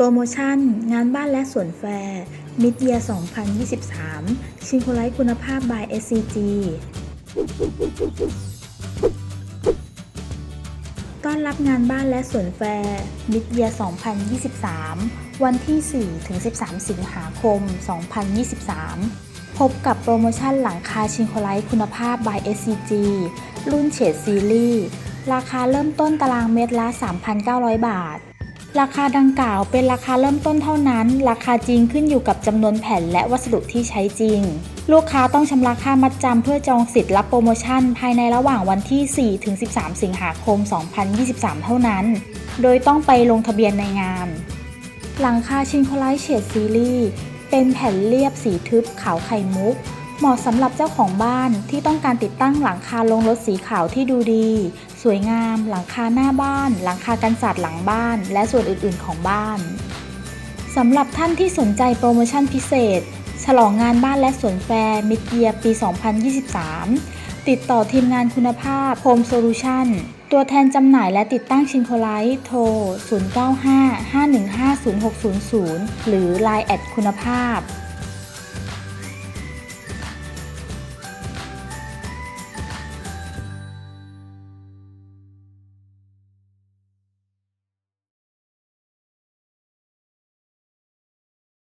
โปรโมชั่น งานบ้านและสวนแฟร์มิดเยีย2023 ชิงโคไลท์คุณภาพ by SCG ต้อนรับงานบ้านและสวนแฟร์มิดเยีย2023 วันที่ 4 ถึง 13 สิงหาคม 2023 พบกับโปรโมชั่นหลังคาชิงโคไลท์คุณภาพ by SCG รุ่นเฉดซีรีส์ ราคาเริ่มต้นตารางเมตรละ 3,900 บาท ราคาดังกล่าวเป็นราคาเริ่มต้นเท่านั้น ราคาจริงขึ้นอยู่กับจำนวนแผ่นและวัสดุที่ใช้จริง ลูกค้าต้องชำระค่ามัดจำเพื่อจองสิทธิ์รับโปรโมชั่น ภายในระหว่างวันที่ 4 ถึง 13 สิงหาคม 2023 เท่านั้น โดยต้องไปลงทะเบียนในงาน หลังคาชิงโคไลท์เฉดซีรีส์เป็นแผ่นเรียบสีทึบขาวไข่มุก เหมาะสำหรับเจ้าของบ้านที่ต้องการติดตั้งหลังคาลงรถสีขาวที่ดูดี สวยงาม หลังคาหน้าบ้าน หลังคากันศาสตร์หลังบ้าน และส่วนอื่นๆของบ้านสำหรับท่านที่สนใจโปรโมชั่นพิเศษ ฉลองงานบ้านและสวนแฟร์มิดเยียปี 2023 ติดต่อทีมงานคุณภาพ Home Solution ตัวแทนจำหน่ายและติดตั้งชิงโคไลท์โทร 0955150600 หรือ Line แอดคุณภาพ